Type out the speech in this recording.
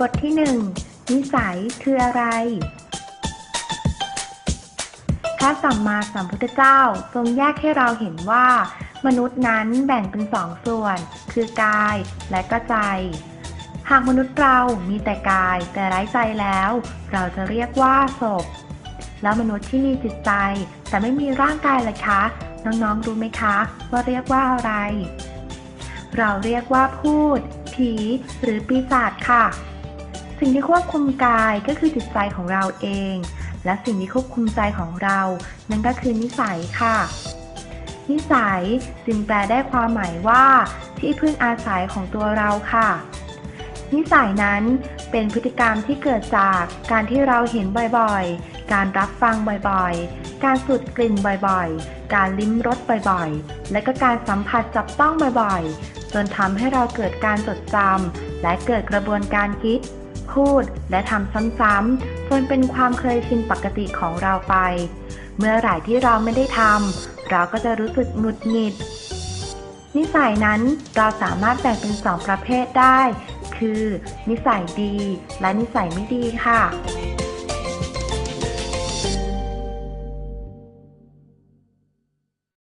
บทที่หนึ่งนิสัยคืออะไร พระสัมมาสัมพุทธเจ้าทรงแยกให้เราเห็นว่า มนุษย์นั้นแบ่งเป็นสองส่วน คือกายและก็ใจ หากมนุษย์เรามีแต่กายแต่ไร้ใจแล้ว เราจะเรียกว่าศพ แล้วมนุษย์ที่มีจิตใจ แต่ไม่มีร่างกายล่ะคะ น้องๆรู้ไหมคะ ว่าเรียกว่าอะไร เราเรียกว่าพูดผีหรือปีศาจค่ะ สิ่งที่ควบคุมกายก็คือจิตใจของเราเอง และสิ่งที่ควบคุมใจของเรา นั่นก็คือนิสัยค่ะ นิสัยจึงแปลได้ความหมายว่า ที่พึ่งอาศัยของตัวเราค่ะ นิสัยนั้นเป็นพฤติกรรมที่เกิดจากการที่เราเห็นบ่อยๆ การรับฟังบ่อยๆ การสูดกลิ่นบ่อยๆ การลิ้มรสบ่อยๆ และก็การสัมผัสจับต้องบ่อยๆ จนทำให้เราเกิดการจดจำและเกิดกระบวนการคิด พูดและทำซ้ำๆจนเป็นความเคยชินปกติของเราไป เมื่อไหร่ที่เราไม่ได้ทำเราก็จะรู้สึกหงุดหงิด นิสัยนั้นเราสามารถแบ่งเป็นสองประเภทได้ คือ นิสัยดีและนิสัยไม่ดีค่ะ